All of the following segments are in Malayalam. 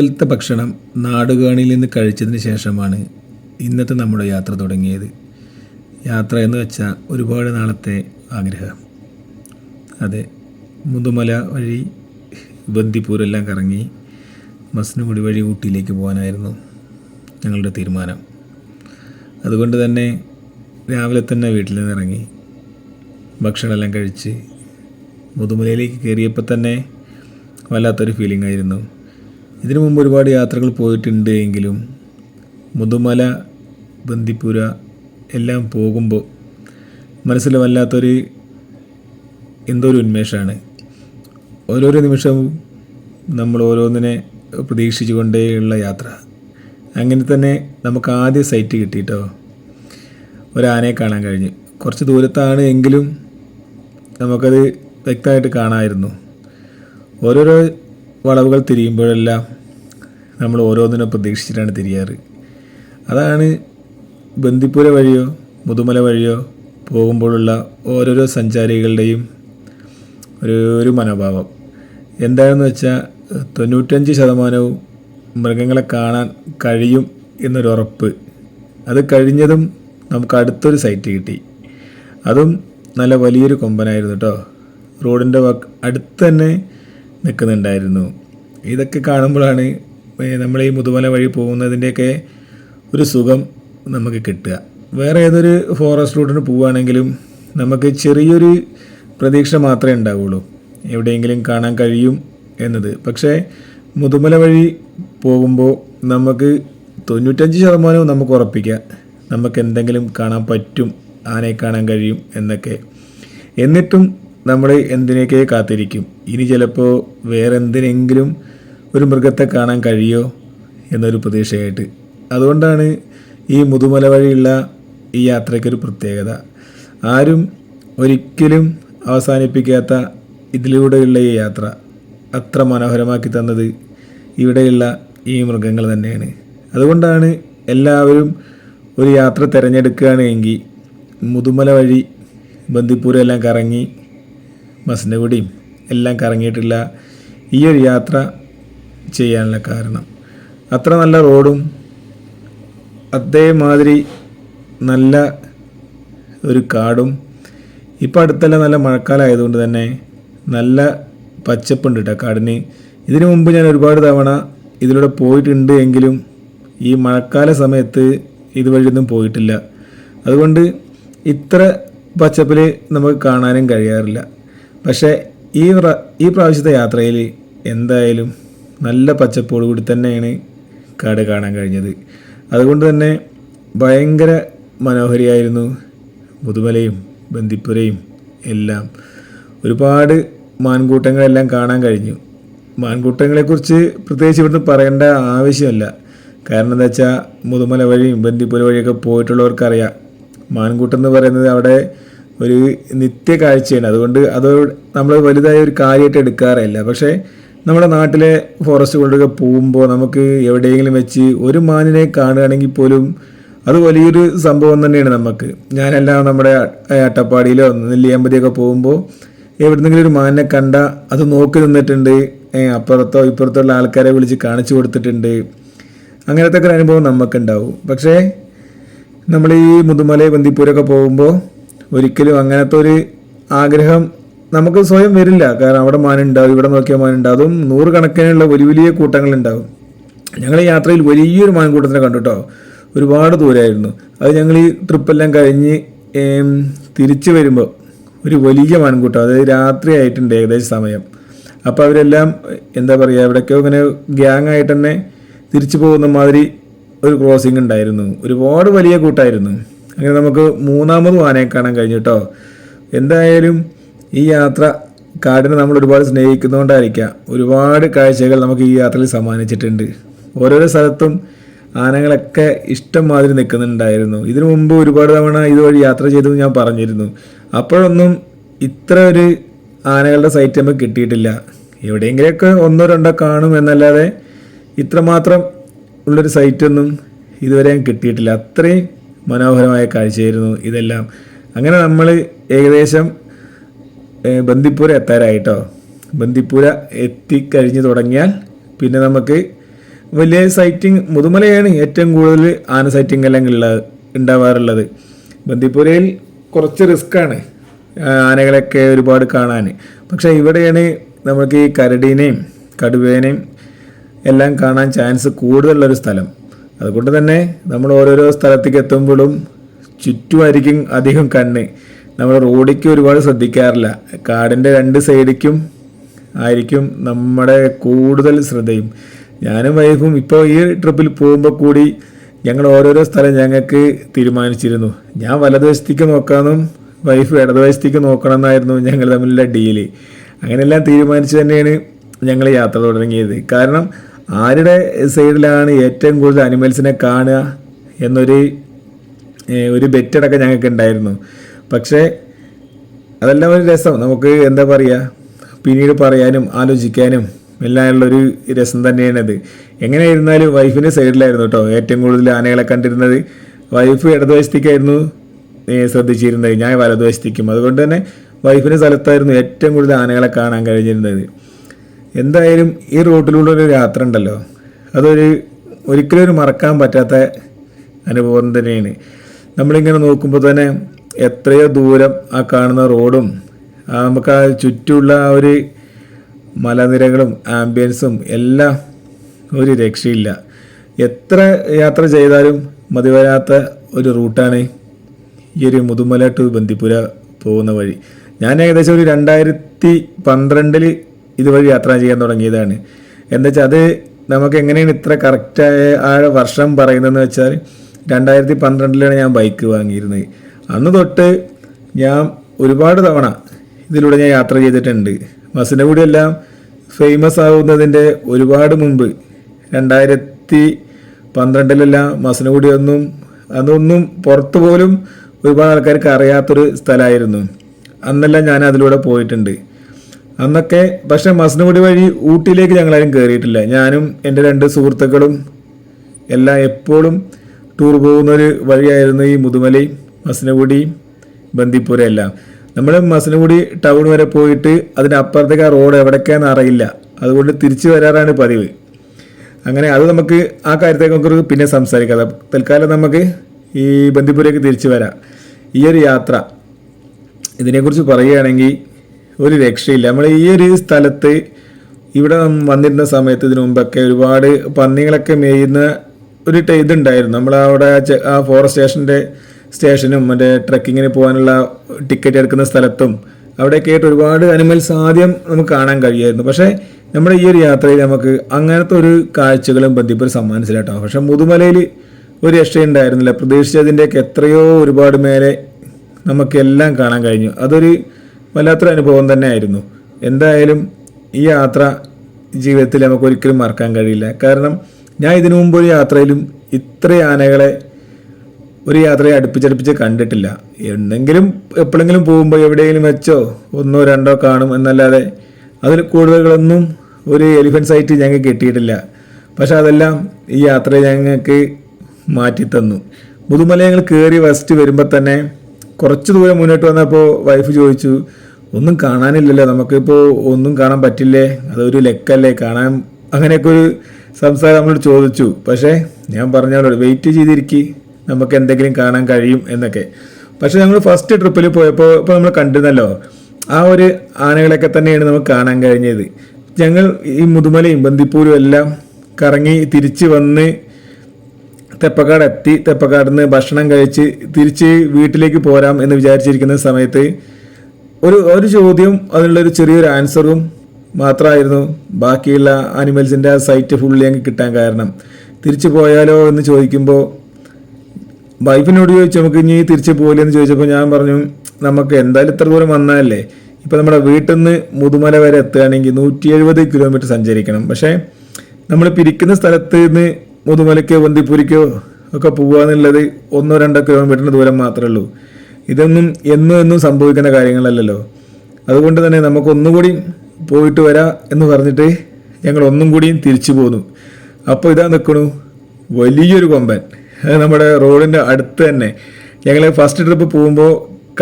രാവിലത്തെ ഭക്ഷണം നാടുകാണിയിൽ നിന്ന് കഴിച്ചതിന് ശേഷമാണ് ഇന്നത്തെ നമ്മുടെ യാത്ര തുടങ്ങിയത്. യാത്ര എന്ന് വെച്ചാൽ ഒരുപാട് നാളത്തെ ആഗ്രഹം. അതെ മുതുമല വഴി ബന്ദിപ്പൂരെല്ലാം കറങ്ങി മസ്നുകുടി വഴി ഊട്ടിയിലേക്ക് പോകാനായിരുന്നു ഞങ്ങളുടെ തീരുമാനം. അതുകൊണ്ട് തന്നെ രാവിലെ തന്നെ വീട്ടിൽ നിന്ന് ഇറങ്ങി ഭക്ഷണമെല്ലാം കഴിച്ച് മുതുമലയിലേക്ക് കയറിയപ്പോൾ തന്നെ വല്ലാത്തൊരു ഫീലിംഗ് ആയിരുന്നു. ഇതിനു മുമ്പ് ഒരുപാട് യാത്രകൾ പോയിട്ടുണ്ട് എങ്കിലും മുതുമല ബന്ദിപ്പുര എല്ലാം പോകുമ്പോൾ മനസ്സിൽ വല്ലാത്തൊരു എന്തോ ഒരു ഉന്മേഷമാണ്. ഓരോരോ നിമിഷവും നമ്മൾ ഓരോന്നിനെ പ്രതീക്ഷിച്ചു കൊണ്ടേയുള്ള യാത്ര. അങ്ങനെ തന്നെ നമുക്ക് ആദ്യ സൈറ്റ് കിട്ടിയിട്ടോ ഒരാനയെ കാണാൻ കഴിഞ്ഞു. കുറച്ച് ദൂരത്താണ് എങ്കിലും നമുക്കത് വ്യക്തമായിട്ട് കാണാമായിരുന്നു ഓരോരോ വളവുകൾ തിരിയുമ്പോഴെല്ലാം നമ്മൾ ഓരോന്നിനും പ്രതീക്ഷിച്ചിട്ടാണ് തിരിയാറ്. അതാണ് ബന്ദിപ്പുര വഴിയോ മുതുമല വഴിയോ പോകുമ്പോഴുള്ള ഓരോരോ സഞ്ചാരികളുടെയും ഒരു ഒരു മനോഭാവം. എന്താണെന്ന് വെച്ചാൽ തൊണ്ണൂറ്റഞ്ച് ശതമാനവും മൃഗങ്ങളെ കാണാൻ കഴിയും എന്നൊരു ഉറപ്പ് അത് കഴിഞ്ഞതും നമുക്ക് അടുത്തൊരു സൈറ്റ് കിട്ടി. അതും നല്ല വലിയൊരു കൊമ്പനായിരുന്നു കേട്ടോ റോഡിന്റെ അടുത്ത് തന്നെ നിൽക്കുന്നുണ്ടായിരുന്നു. ഇതൊക്കെ കാണുമ്പോഴാണ് നമ്മൾ ഈ മുതുമല വഴി പോകുന്നതിന്റെയൊക്കെ ഒരു സുഖം നമുക്ക് കിട്ടുക. വേറെ ഏതൊരു ഫോറസ്റ്റ് റൂട്ടിന് പോവുകയാണെങ്കിലും നമുക്ക് ചെറിയൊരു പ്രതീക്ഷ മാത്രമേ ഉണ്ടാവുള്ളൂ. എവിടെയെങ്കിലും കാണാൻ കഴിയും എന്നത്. പക്ഷേ മുതുമല വഴി പോകുമ്പോൾ നമുക്ക് തൊണ്ണൂറ്റഞ്ച് ശതമാനവും നമുക്ക് ഉറപ്പിക്കാം നമുക്ക് എന്തെങ്കിലും കാണാൻ പറ്റും ആനയെ കാണാൻ കഴിയും എന്നൊക്കെ. എന്നിട്ടും നമ്മൾ എന്തിനൊക്കെ കാത്തിരിക്കും? ഇനി ചിലപ്പോൾ വേറെ എന്തിനെങ്കിലും ഒരു മൃഗത്തെ കാണാൻ കഴിയോ എന്നൊരു പ്രതീക്ഷയായിട്ട്. അതുകൊണ്ടാണ് ഈ മുതുമല വഴിയുള്ള ഈ യാത്രയ്ക്കൊരു പ്രത്യേകത. ആരും ഒരിക്കലും അവസാനിപ്പിക്കാത്ത ഇതിലൂടെയുള്ള ഈ യാത്ര അത്ര മനോഹരമാക്കി തന്നത് ഇവിടെയുള്ള ഈ മൃഗങ്ങൾ തന്നെയാണ്. അതുകൊണ്ടാണ് എല്ലാവരും ഒരു യാത്ര തിരഞ്ഞെടുക്കുകയാണ് എങ്കിൽ മുതുമല വഴി ബന്ദിപ്പൂരം എല്ലാം കറങ്ങി മസനഗുഡിയും എല്ലാം കറങ്ങിയിട്ടില്ല ഈ ഒരു യാത്ര ചെയ്യാനുള്ള കാരണം. അത്ര നല്ല റോഡും അതേമാതിരി നല്ല ഒരു കാടും. ഇപ്പോൾ അടുത്തല്ല നല്ല മഴക്കാലമായതുകൊണ്ട് തന്നെ നല്ല പച്ചപ്പുണ്ട് കേട്ടോ കാടിന്. ഇതിനു മുമ്പ് ഞാൻ ഒരുപാട് തവണ ഇതിലൂടെ പോയിട്ടുണ്ട് എങ്കിലും ഈ മഴക്കാല സമയത്ത് ഇതുവഴിയൊന്നും പോയിട്ടില്ല. അതുകൊണ്ട് ഇത്ര പച്ചപ്പിൽ നമുക്ക് കാണാനും കഴിയാറില്ല. പക്ഷേ ഈ ഈ പ്രാവശ്യത്തെ യാത്രയിൽ എന്തായാലും നല്ല പച്ചപ്പോട് കൂടി തന്നെയാണ് കാട് കാണാൻ കഴിഞ്ഞത്. അതുകൊണ്ട് തന്നെ ഭയങ്കര മനോഹരിയായിരുന്നു മുതുമലയും ബന്ദിപ്പുരയും എല്ലാം. ഒരുപാട് മാൻകൂട്ടങ്ങളെല്ലാം കാണാൻ കഴിഞ്ഞു. മാൻകൂട്ടങ്ങളെക്കുറിച്ച് പ്രത്യേകിച്ച് ഇവിടുന്ന് പറയേണ്ട ആവശ്യമല്ല. കാരണം എന്താ വെച്ചാൽ മുതുമല വഴിയും ബന്ദിപ്പുര വഴിയൊക്കെ പോയിട്ടുള്ളവർക്കറിയാം. മാൻകൂട്ടം എന്ന് പറയുന്നത് അവിടെ ഒരു നിത്യ കാഴ്ചയാണ് അതുകൊണ്ട് അത് നമ്മൾ വലുതായ ഒരു കാര്യമായിട്ട് എടുക്കാറില്ല പക്ഷേ നമ്മുടെ നാട്ടിലെ ഫോറസ്റ്റുകളിലൊക്കെ പോകുമ്പോൾ നമുക്ക് എവിടെയെങ്കിലും വെച്ച് ഒരു മാനിനെ കാണുകയാണെങ്കിൽ പോലും അത് വലിയൊരു സംഭവം തന്നെയാണ് നമുക്ക്. ഞാനെല്ലാം നമ്മുടെ അട്ടപ്പാടിയിലോ നെല്ലിയാമ്പതിയൊക്കെ പോകുമ്പോൾ എവിടെന്നെങ്കിലും ഒരു മാനിനെ കണ്ട അത് നോക്കി നിന്നിട്ടുണ്ട്. അപ്പുറത്തോ ഇപ്പുറത്തുള്ള ആൾക്കാരെ വിളിച്ച് കാണിച്ചു കൊടുത്തിട്ടുണ്ട്. അങ്ങനത്തെ ഒക്കെ ഒരു അനുഭവം നമുക്കുണ്ടാവും. പക്ഷേ നമ്മൾ ഈ മുതുമല ബന്ദിപ്പൂരൊക്കെ പോകുമ്പോൾ ഒരിക്കലും അങ്ങനത്തെ ഒരു ആഗ്രഹം നമുക്ക് സ്വയം വരില്ല. കാരണം അവിടെ മാനുണ്ടാവും ഇവിടെ നോക്കിയാൽ മാനുണ്ടാവും. അതും നൂറുകണക്കിനുള്ള വലിയ വലിയ കൂട്ടങ്ങളുണ്ടാവും. ഞങ്ങൾ യാത്രയിൽ വലിയൊരു മാൻകൂട്ടത്തിനെ കണ്ടു കേട്ടോ ഒരുപാട് ദൂരമായിരുന്നു അത് ഞങ്ങൾ ഈ ട്രിപ്പെല്ലാം കഴിഞ്ഞ് തിരിച്ചു വരുമ്പോൾ ഒരു വലിയ മാൻകൂട്ടം അതായത് രാത്രി ആയിട്ടുണ്ട് ഏകദേശം സമയം. അപ്പോൾ അവരെല്ലാം എന്താ പറയുക എവിടേക്കോ ഇങ്ങനെ ഗ്യാങ് ആയിട്ട് തന്നെ തിരിച്ചു പോകുന്ന മാതിരി ഒരു ക്രോസിംഗ് ഉണ്ടായിരുന്നു. ഒരുപാട് വലിയ കൂട്ടായിരുന്നു. അങ്ങനെ നമുക്ക് മൂന്നാമത് ആനയെ കാണാൻ കഴിഞ്ഞു കേട്ടോ എന്തായാലും ഈ യാത്ര കാടിനെ നമ്മൾ ഒരുപാട് സ്നേഹിക്കുന്നതുകൊണ്ടായിരിക്കാം ഒരുപാട് കാഴ്ചകൾ നമുക്ക് ഈ യാത്രയിൽ സമ്മാനിച്ചിട്ടുണ്ട്. ഓരോരോ സ്ഥലത്തും ആനകളൊക്കെ ഇഷ്ടം മാതിരി നിൽക്കുന്നുണ്ടായിരുന്നു. ഇതിനു മുമ്പ് ഒരുപാട് തവണ ഇതുവഴി യാത്ര ചെയ്തു ഞാൻ പറഞ്ഞിരുന്നു. അപ്പോഴൊന്നും ഇത്ര ഒരു ആനകളുടെ സൈറ്റ് നമുക്ക് കിട്ടിയിട്ടില്ല. എവിടെയെങ്കിലുമൊക്കെ ഒന്നോ രണ്ടോ കാണും എന്നല്ലാതെ ഇത്രമാത്രം ഉള്ളൊരു സൈറ്റൊന്നും ഇതുവരെ കിട്ടിയിട്ടില്ല. അത്രയും മനോഹരമായ കാഴ്ചയായിരുന്നു ഇതെല്ലാം. അങ്ങനെ നമ്മൾ ഏകദേശം ബന്ദിപ്പൂര എത്താറായിട്ടോ? ബന്ദിപ്പൂര എത്തിക്കഴിഞ്ഞ് തുടങ്ങിയാൽ പിന്നെ നമുക്ക് വലിയ സൈറ്റിംഗ് മുതുമലയാണ് ഏറ്റവും കൂടുതൽ ആന സൈറ്റിംഗ് എല്ലാം ഉള്ള ഉണ്ടാവാറുള്ളത്. ബന്ദിപ്പുരയിൽ കുറച്ച് റിസ്ക്കാണ് ആനകളൊക്കെ ഒരുപാട് കാണാൻ. പക്ഷേ ഇവിടെയാണ് നമുക്ക് ഈ കരടീനെയും കടുവേനെയും എല്ലാം കാണാൻ ചാൻസ് കൂടുതലുള്ളൊരു സ്ഥലം. അതുകൊണ്ട് തന്നെ നമ്മൾ ഓരോരോ സ്ഥലത്തേക്ക് എത്തുമ്പോഴും ചുറ്റുമായിരിക്കും അധികം കണ്ണ്. നമ്മൾ റോഡിക്ക് ഒരുപാട് ശ്രദ്ധിക്കാറില്ല. കാടിന്റെ രണ്ട് സൈഡിക്കും ആയിരിക്കും നമ്മുടെ കൂടുതൽ ശ്രദ്ധയും. ഞാനും വൈഫും ഇപ്പോൾ ഈ ട്രിപ്പിൽ പോകുമ്പോൾ കൂടി ഞങ്ങൾ ഓരോരോ സ്ഥലം ഞങ്ങൾക്ക് തീരുമാനിച്ചിരുന്നു. ഞാൻ വലതുവശത്തേക്ക് നോക്കാമെന്നും വൈഫ് ഇടതുവശത്തേക്ക് നോക്കണം എന്നായിരുന്നു ഞങ്ങൾ തമ്മിലുള്ള ഡീൽ. അങ്ങനെയെല്ലാം തീരുമാനിച്ച് തന്നെയാണ് ഞങ്ങൾ യാത്ര തുടങ്ങിയത്. കാരണം ആരുടെ സൈഡിലാണ് ഏറ്റവും കൂടുതൽ അനിമൽസിനെ കാണുക എന്നൊരു ഒരു ബെറ്റടക്കം ഞങ്ങൾക്ക് ഉണ്ടായിരുന്നു. പക്ഷേ അതെല്ലാം ഒരു രസം. നമുക്ക് എന്താ പറയുക പിന്നീട് പറയാനും ആലോചിക്കാനും എല്ലാം ഉള്ളൊരു രസം തന്നെയാണത്. എങ്ങനെയായിരുന്നാലും വൈഫിന്റെ സൈഡിലായിരുന്നു കേട്ടോ ഏറ്റവും കൂടുതൽ ആനകളെ കണ്ടിരുന്നത്. വൈഫ് ഇടതുവശത്തേക്കായിരുന്നു ശ്രദ്ധിച്ചിരുന്നത്. ഞാൻ വലതുവശത്തേക്കും. അതുകൊണ്ട് തന്നെ വൈഫിന്റെ സ്ഥലത്തായിരുന്നു ഏറ്റവും കൂടുതൽ ആനകളെ കാണാൻ കഴിഞ്ഞിരുന്നത്. എന്തായാലും ഈ റൂട്ടിലൂടെ ഒരു യാത്ര ഉണ്ടല്ലോ. അതൊരു ഒരിക്കലും ഒരു മറക്കാൻ പറ്റാത്ത അനുഭവം തന്നെയാണ്. നമ്മളിങ്ങനെ നോക്കുമ്പോൾ തന്നെ എത്രയോ ദൂരം ആ കാണുന്ന റോഡും നമുക്ക് ആ ചുറ്റുമുള്ള ആ ഒരു മലനിരകളും ആംബിയൻസും എല്ലാം ഒരു രക്ഷയില്ല. എത്ര യാത്ര ചെയ്താലും മതിവരാത്ത ഒരു റൂട്ടാണ് ഈ ഒരു മുതുമല ടു ബന്ദിപ്പുര പോകുന്ന വഴി. ഞാൻ ഏകദേശം ഒരു രണ്ടായിരത്തി പന്ത്രണ്ടിൽ ഇതുവഴി യാത്ര ചെയ്യാൻ തുടങ്ങിയതാണ്. എന്താ വെച്ചാൽ അത് നമുക്ക് എങ്ങനെയാണ് ഇത്ര കറക്റ്റായ ആ വർഷം പറയുന്നതെന്ന് വെച്ചാൽ രണ്ടായിരത്തി പന്ത്രണ്ടിലാണ് ഞാൻ ബൈക്ക് വാങ്ങിയിരുന്നത്. അന്ന് തൊട്ട് ഞാൻ ഒരുപാട് തവണ ഇതിലൂടെ ഞാൻ യാത്ര ചെയ്തിട്ടുണ്ട്. ബസ്സിന്റെ എല്ലാം ഫേമസ് ആവുന്നതിന്റെ ഒരുപാട് മുമ്പ് രണ്ടായിരത്തി പന്ത്രണ്ടിലെല്ലാം മസനഗുഡി ഒന്നും അതൊന്നും പുറത്ത് പോലും ഒരുപാട് ആൾക്കാർക്ക് അറിയാത്തൊരു സ്ഥലമായിരുന്നു. അന്നെല്ലാം ഞാൻ അതിലൂടെ പോയിട്ടുണ്ട്. അന്നൊക്കെ പക്ഷെ മസനഗുഡി വഴി ഊട്ടിയിലേക്ക് ഞങ്ങളാരും കയറിയിട്ടില്ല ഞാനും എന്റെ രണ്ട് സുഹൃത്തുക്കളും എല്ലാം എപ്പോഴും ടൂർ പോകുന്നൊരു വഴിയായിരുന്നു ഈ മുതുമലയും മസനഗുഡിയും ബന്ദിപ്പൂരം എല്ലാം. നമ്മൾ മസനഗുഡി ടൗൺ വരെ പോയിട്ട് അതിനപ്പുറത്തേക്ക് ആ റോഡ് എവിടേക്കാന്ന് അറിയില്ല. അതുകൊണ്ട് തിരിച്ചു വരാറാണ് പതിവ്. അങ്ങനെ അത് നമുക്ക് ആ കാര്യത്തെ നമുക്ക് പിന്നെ സംസാരിക്കാം. തൽക്കാലം നമുക്ക് ഈ ബന്ദിപ്പൂരേക്ക് തിരിച്ചു വരാം. ഈ ഒരു യാത്ര ഇതിനെക്കുറിച്ച് പറയുകയാണെങ്കിൽ ഒരു രക്ഷയില്ല. നമ്മൾ ഈ ഒരു സ്ഥലത്ത് ഇവിടെ വന്നിരുന്ന സമയത്ത് ഇതിനു മുമ്പൊക്കെ ഒരുപാട് പന്നികളൊക്കെ മേയുന്ന ഒരു ഇതുണ്ടായിരുന്നു. നമ്മൾ അവിടെ ആ ഫോറസ്റ്റ് സ്റ്റേഷന്റെ സ്റ്റേഷനും മറ്റേ ട്രക്കിങ്ങിന് പോകാനുള്ള ടിക്കറ്റ് എടുക്കുന്ന സ്ഥലത്തും അവിടെയൊക്കെ ആയിട്ട് ഒരുപാട് അനിമൽസ് ആദ്യം നമുക്ക് കാണാൻ കഴിയായിരുന്നു. പക്ഷേ നമ്മുടെ ഈ ഒരു യാത്രയിൽ നമുക്ക് അങ്ങനത്തെ ഒരു കാഴ്ചകളും ബന്ധിപ്പൊരു സമ്മാനിച്ചില്ല കേട്ടോ. പക്ഷെ മുതുമലയിൽ ഒരു രക്ഷയുണ്ടായിരുന്നില്ല. പ്രതീക്ഷിച്ചതിന്റെയൊക്കെ എത്രയോ ഒരുപാട് മേലെ നമുക്കെല്ലാം കാണാൻ കഴിഞ്ഞു. അതൊരു വല്ലാത്തൊരു അനുഭവം തന്നെ ആയിരുന്നു എന്തായാലും ഈ യാത്ര ജീവിതത്തിൽ നമുക്ക് ഒരിക്കലും മറക്കാൻ കഴിയില്ല. കാരണം ഞാൻ ഇതിനു മുമ്പ് ഒരു യാത്രയിലും ഇത്ര ആനകളെ ഒരു യാത്രയെ അടുപ്പിച്ചടുപ്പിച്ച് കണ്ടിട്ടില്ല. എന്തെങ്കിലും എപ്പോഴെങ്കിലും പോകുമ്പോൾ എവിടെയെങ്കിലും വെച്ചോ ഒന്നോ രണ്ടോ കാണും എന്നല്ലാതെ അതിൽ കൂടുതലുകളൊന്നും ഒരു എലിഫൻസ് സൈറ്റ് ഞങ്ങൾക്ക് കിട്ടിയിട്ടില്ല. പക്ഷെ അതെല്ലാം ഈ യാത്ര ഞങ്ങൾക്ക് മാറ്റിത്തന്നു. മുതുമല ഞങ്ങൾ കയറി ഫസ്റ്റ് വരുമ്പോൾ തന്നെ കുറച്ച് ദൂരം മുന്നോട്ട് വന്നപ്പോൾ വൈഫ് ചോദിച്ചു ഒന്നും കാണാനില്ലല്ലോ നമുക്കിപ്പോൾ ഒന്നും കാണാൻ പറ്റില്ലേ? അതൊരു ലെക്കല്ലേ കാണാൻ? അങ്ങനെയൊക്കെ ഒരു സംസാരം നമ്മളോട് ചോദിച്ചു. പക്ഷേ ഞാൻ പറഞ്ഞോളൂ വെയിറ്റ് ചെയ്തിരിക്കി നമുക്ക് എന്തെങ്കിലും കാണാൻ കഴിയും എന്നൊക്കെ. പക്ഷെ ഞങ്ങൾ ഫസ്റ്റ് ട്രിപ്പിൽ പോയപ്പോൾ ഇപ്പോൾ നമ്മൾ കണ്ടിരുന്നല്ലോ ആ ഒരു ആനകളൊക്കെ തന്നെയാണ് നമുക്ക് കാണാൻ കഴിഞ്ഞത്. ഞങ്ങൾ ഈ മുതുമലയും ബന്ദിപ്പൂരും എല്ലാം കറങ്ങി തിരിച്ച് വന്ന് തെപ്പക്കാട് എത്തി തെപ്പക്കാട് നിന്ന് ഭക്ഷണം കഴിച്ച് തിരിച്ച് വീട്ടിലേക്ക് പോരാം എന്ന് വിചാരിച്ചിരിക്കുന്ന സമയത്ത് ഒരു ഒരു ചോദ്യം അതിനുള്ളൊരു ചെറിയൊരു ആൻസറും മാത്രമായിരുന്നു ബാക്കിയുള്ള ആനിമൽസിന്റെ ആ സൈറ്റ് ഫുള്ളി അങ്ങ് കിട്ടാൻ കാരണം. തിരിച്ചു പോയാലോ എന്ന് ചോദിക്കുമ്പോൾ വൈഫിനോട് ചോദിച്ചു നമുക്ക് ഇനി തിരിച്ചു പോകില്ലെന്ന് ചോദിച്ചപ്പോൾ ഞാൻ പറഞ്ഞു നമുക്ക് എന്തായാലും ഇത്ര ദൂരം വന്നാലല്ലേ? ഇപ്പം നമ്മുടെ വീട്ടിൽ നിന്ന് മുതുമല വരെ എത്തുകയാണെങ്കിൽ നൂറ്റി എഴുപത് കിലോമീറ്റർ സഞ്ചരിക്കണം. പക്ഷേ നമ്മൾ പിരിക്കുന്ന സ്ഥലത്ത് നിന്ന് മുതുമലയ്ക്കോ ബന്ദിപ്പൂരിക്കോ ഒക്കെ പോകാന്നുള്ളത് ഒന്നോ രണ്ടോ കിലോമീറ്ററിന് ദൂരം മാത്രമേ ഉള്ളൂ. ഇതൊന്നും എന്നും എന്നും സംഭവിക്കുന്ന കാര്യങ്ങളല്ലല്ലോ. അതുകൊണ്ട് തന്നെ നമുക്കൊന്നുകൂടി പോയിട്ട് വരാം എന്ന് പറഞ്ഞിട്ട് ഞങ്ങൾ ഒന്നും കൂടിയും തിരിച്ചു പോന്നു. അപ്പോൾ ഇതാ നിൽക്കണു വലിയൊരു കൊമ്പൻ. അത് നമ്മുടെ റോഡിന്റെ അടുത്ത് തന്നെ. ഞങ്ങൾ ഫസ്റ്റ് ട്രിപ്പ് പോകുമ്പോൾ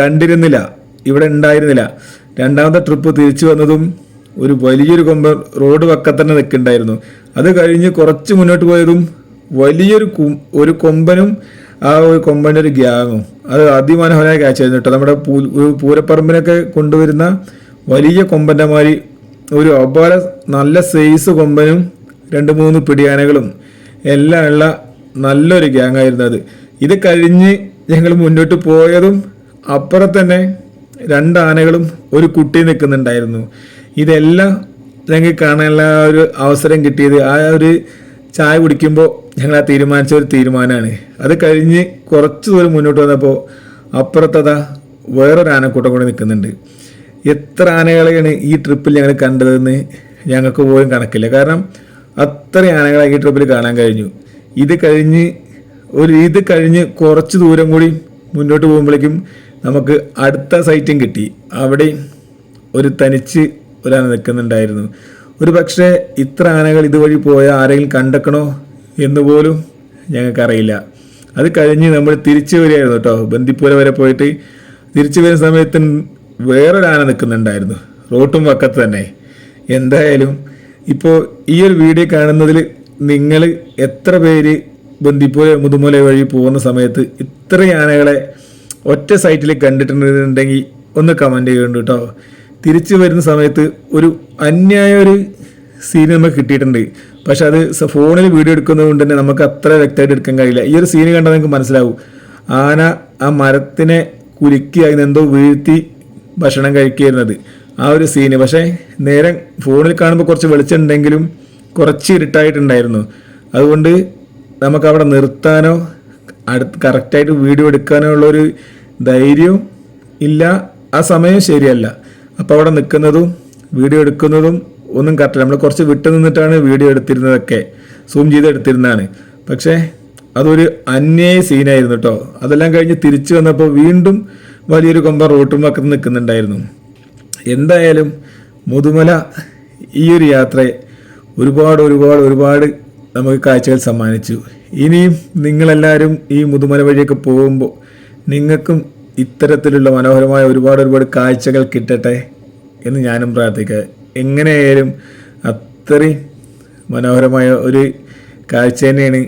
കണ്ടിരുന്നില്ല. ഇവിടെ ഉണ്ടായിരുന്നില്ല. രണ്ടാമത്തെ ട്രിപ്പ് തിരിച്ചു വന്നതും ഒരു വലിയൊരു കൊമ്പൻ റോഡ് പക്കത്തന്നെ തന്നെ നിൽക്കുന്നുണ്ടായിരുന്നു അത് കഴിഞ്ഞ് കുറച്ച് മുന്നോട്ട് പോയതും വലിയൊരു ഒരു കൊമ്പനും ആ ഒരു കൊമ്പന്റെ ഒരു ഗ്യാങ്ങും. അത് അതിമനോഹരമായ കാഴ്ചയായിരുന്നു കേട്ടോ. നമ്മുടെ പൂ- പൂരപ്പറമ്പിനൊക്കെ കൊണ്ടുവരുന്ന വലിയ കൊമ്പന്റെ മാതിരി ഒരു അപാര നല്ല സൈസ് കൊമ്പനും രണ്ട് മൂന്ന് പിടിയാനകളും എല്ലാം ഉള്ള നല്ലൊരു ഗ്യാങ് ആയിരുന്നു അത്. ഇത് കഴിഞ്ഞ് ഞങ്ങൾ മുന്നോട്ട് പോയതും അപ്പുറത്തന്നെ രണ്ട് ആനകളും ഒരു കുട്ടി നിൽക്കുന്നുണ്ടായിരുന്നു. ഇതെല്ലാം ഞങ്ങൾക്ക് കാണാനുള്ള ഒരു അവസരം കിട്ടിയത് ആ ഒരു ചായ കുടിക്കുമ്പോൾ ഞങ്ങൾ ആ തീരുമാനിച്ച ഒരു തീരുമാനമാണ് അത് കഴിഞ്ഞ് കുറച്ച് ദൂരം മുന്നോട്ട് വന്നപ്പോൾ അപ്പുറത്തതാ വേറൊരു ആനക്കൂട്ടം കൂടി നിൽക്കുന്നുണ്ട്. എത്ര ആനകളെയാണ് ഈ ട്രിപ്പിൽ ഞങ്ങൾ കണ്ടതെന്ന് ഞങ്ങൾക്ക് പോലും കണക്കില്ല. കാരണം അത്ര ആനകളെ ഈ ട്രിപ്പിൽ കാണാൻ കഴിഞ്ഞു. ഇത് കഴിഞ്ഞ് ഒരു ഇത് കഴിഞ്ഞ് കുറച്ച് ദൂരം കൂടി മുന്നോട്ട് പോകുമ്പോഴേക്കും നമുക്ക് അടുത്ത സൈറ്റും കിട്ടി. അവിടെ ഒരു തനിച്ച് ഒരാന നിൽക്കുന്നുണ്ടായിരുന്നു. ഒരു പക്ഷേ ഇത്ര ആനകൾ ഇതുവഴി പോയ ആരെങ്കിലും കണ്ടെക്കണോ എന്ന് പോലും ഞങ്ങൾക്കറിയില്ല. അത് കഴിഞ്ഞ് നമ്മൾ തിരിച്ചു വരികയായിരുന്നു കേട്ടോ. ബന്ദിപ്പൂര വരെ പോയിട്ട് തിരിച്ചു വരുന്ന സമയത്ത് വേറൊരു ആന നിൽക്കുന്നുണ്ടായിരുന്നു. റോട്ടും വക്കത്ത് തന്നെ. എന്തായാലും ഇപ്പോൾ ഈ ഒരു വീഡിയോ കാണുന്നതിൽ നിങ്ങൾ എത്ര പേര് ബന്ദിപ്പൂര മുതുമല വഴി പോകുന്ന സമയത്ത് ഇത്ര ആനകളെ ഒറ്റ സൈറ്റിൽ കണ്ടിട്ടുണ്ടെങ്കിൽ ഒന്ന് കമന്റ് ചെയ്യുന്നുണ്ട് കേട്ടോ. തിരിച്ചു വരുന്ന സമയത്ത് ഒരു അന്യായ ഒരു സീൻ നമുക്ക് കിട്ടിയിട്ടുണ്ട്. പക്ഷെ അത് ഫോണിൽ വീഡിയോ എടുക്കുന്നത് കൊണ്ട് തന്നെ നമുക്ക് അത്ര വ്യക്തമായിട്ട് എടുക്കാൻ കഴിയില്ല. ഈ ഒരു സീന് കണ്ടാൽ നിങ്ങൾക്ക് മനസ്സിലാവും. ആന ആ മരത്തിനെ കുലുക്കി അതിന് എന്തോ വീഴ്ത്തി ഭക്ഷണം കഴിക്കുന്നത് ആ ഒരു സീന് പക്ഷേ നേരം ഫോണിൽ കാണുമ്പോൾ കുറച്ച് വെളിച്ചമുണ്ടെങ്കിലും കുറച്ച് ഇരുട്ടായിട്ടുണ്ടായിരുന്നു. അതുകൊണ്ട് നമുക്ക് അവിടെ നിർത്താനോ അടുത്ത് കറക്റ്റായിട്ട് വീഡിയോ എടുക്കാനോ ഉള്ളൊരു ധൈര്യവും ഇല്ല. ആ സമയം ശരിയല്ല. അപ്പോൾ അവിടെ നിൽക്കുന്നതും വീഡിയോ എടുക്കുന്നതും ഒന്നും കറക്റ്റ് നമ്മൾ കുറച്ച് വിട്ടു നിന്നിട്ടാണ് വീഡിയോ എടുത്തിരുന്നതൊക്കെ. സൂം ചെയ്ത് എടുത്തിരുന്നതാണ്. പക്ഷേ അതൊരു അന്യായ സീനായിരുന്നു കേട്ടോ. അതെല്ലാം കഴിഞ്ഞ് തിരിച്ചു വന്നപ്പോൾ വീണ്ടും വലിയൊരു കൊമ്പ റോട്ടും വക്കത്ത് നിൽക്കുന്നുണ്ടായിരുന്നു. എന്തായാലും മുതുമല ഈ ഒരു യാത്രയെ ഒരുപാട് ഒരുപാട് ഒരുപാട് നമുക്ക് കാഴ്ചകൾ സമ്മാനിച്ചു. ഇനിയും നിങ്ങളെല്ലാവരും ഈ മുതുമല വഴിയൊക്കെ പോകുമ്പോൾ നിങ്ങൾക്കും ഇത്തരത്തിലുള്ള മനോഹരമായ ഒരുപാട് ഒരുപാട് കാഴ്ചകൾ കിട്ടട്ടെ എന്ന് ഞാനും പ്രാർത്ഥിക്കുക. എങ്ങനെയായാലും അത്രയും മനോഹരമായ ഒരു കാഴ്ച തന്നെയാണ്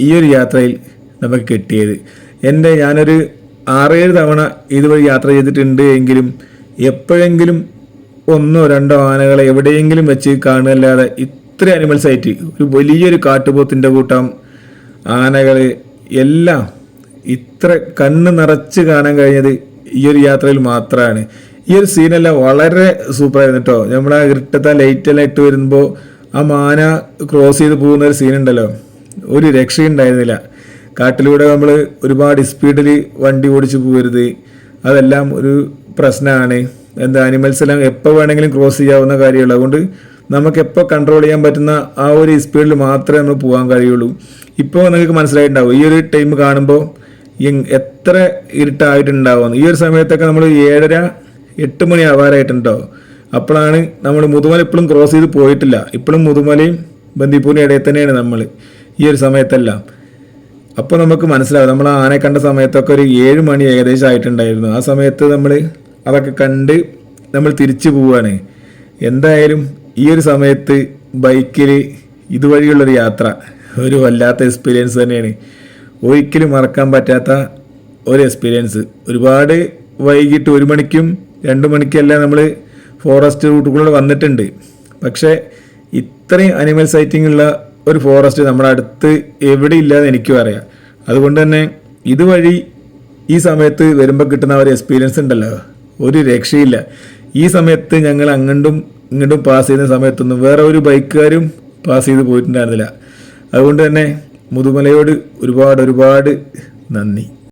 ഈ ഒരു യാത്രയിൽ നമുക്ക് കിട്ടിയത്. എന്റെ ഞാനൊരു ആറേഴ് തവണ ഇതുവഴി യാത്ര ചെയ്തിട്ടുണ്ട് എങ്കിലും എപ്പോഴെങ്കിലും ഒന്നോ രണ്ടോ ആനകളെ എവിടെയെങ്കിലും വെച്ച് കാണുകയല്ലാതെ ഇത്ര അനിമൽസായിട്ട് ഒരു വലിയൊരു കാട്ടുപോത്തിന്റെ കൂട്ടം ആനകൾ എല്ലാം ഇത്ര കണ്ണ് നിറച്ച് കാണാൻ കഴിഞ്ഞത് ഈ ഒരു യാത്രയിൽ മാത്രമാണ്. ഈ ഒരു സീനെല്ലാം വളരെ സൂപ്പറായിരുന്നു കേട്ടോ നമ്മൾ ആ ഇരുട്ടത്തെ ലൈറ്റെല്ലാം ഇട്ട് വരുമ്പോൾ ആ മാന ക്രോസ് ചെയ്ത് പോകുന്ന ഒരു സീനുണ്ടല്ലോ ഒരു രക്ഷയുണ്ടായിരുന്നില്ല കാട്ടിലൂടെ നമ്മൾ ഒരുപാട് സ്പീഡിൽ വണ്ടി ഓടിച്ച് പോകരുത് അതെല്ലാം ഒരു പ്രശ്നമാണ് എന്താ അനിമൽസ് എല്ലാം എപ്പോൾ വേണമെങ്കിലും ക്രോസ് ചെയ്യാവുന്ന കാര്യമുള്ളൂ. അതുകൊണ്ട് നമുക്ക് എപ്പോൾ കൺട്രോൾ ചെയ്യാൻ പറ്റുന്ന ആ ഒരു സ്പീഡിൽ മാത്രമേ നമ്മൾ പോകാൻ കഴിയുള്ളൂ. ഇപ്പോൾ നിങ്ങൾക്ക് മനസ്സിലായിട്ടുണ്ടാവും. ഈ ഒരു ടൈം കാണുമ്പോൾ എത്ര ഇരുട്ടായിട്ടുണ്ടാവും ഈ ഒരു സമയത്തൊക്കെ നമ്മൾ ഏഴര എട്ട് മണി ആവാറായിട്ടുണ്ടോ. അപ്പോഴാണ് നമ്മൾ മുതുമല ഇപ്പോഴും ക്രോസ് ചെയ്ത് പോയിട്ടില്ല. ഇപ്പോഴും മുതുമലയും ബന്ദിപ്പൂരിന്റെ ഇടയിൽ തന്നെയാണ് നമ്മൾ ഈ ഒരു സമയത്തെല്ലാം. അപ്പോൾ നമുക്ക് മനസ്സിലാവും. നമ്മൾ ആനെ കണ്ട സമയത്തൊക്കെ ഒരു ഏഴ് മണി ഏകദേശം ആയിട്ടുണ്ടായിരുന്നു. ആ സമയത്ത് നമ്മൾ അതൊക്കെ കണ്ട് നമ്മൾ തിരിച്ചു പോവുകയാണ് എന്തായാലും ഈ ഒരു സമയത്ത് ബൈക്കിൽ ഇതുവഴിയുള്ളൊരു യാത്ര. ഒരു വല്ലാത്ത എക്സ്പീരിയൻസ് തന്നെയാണ്. ഒരിക്കലും മറക്കാൻ പറ്റാത്ത ഒരു എക്സ്പീരിയൻസ് ഒരുപാട് വൈകിട്ട് ഒരു മണിക്കും രണ്ട് മണിക്കെല്ലാം നമ്മൾ ഫോറസ്റ്റ് റൂട്ടുകളിലൂടെ വന്നിട്ടുണ്ട്. പക്ഷേ ഇത്രയും അനിമൽ സൈറ്റിംഗ് ഉള്ള ഒരു ഫോറസ്റ്റ് നമ്മുടെ അടുത്ത് എവിടെ ഇല്ലാന്ന് എനിക്കും അറിയാം. അതുകൊണ്ട് തന്നെ ഇതുവഴി ഈ സമയത്ത് വരുമ്പോൾ കിട്ടുന്ന ഒരു എക്സ്പീരിയൻസ് ഉണ്ടല്ലോ. ഒരു രക്ഷയില്ല. ഈ സമയത്ത് ഞങ്ങൾ അങ്ങോട്ടും ഇങ്ങോട്ടും പാസ് ചെയ്യുന്ന സമയത്തൊന്നും വേറെ ഒരു ബൈക്കുകാരും പാസ് ചെയ്ത് പോയിട്ടുണ്ടായിരുന്നില്ല. അതുകൊണ്ട് തന്നെ മുതുമലയോട് ഒരുപാട് ഒരുപാട് നന്ദി.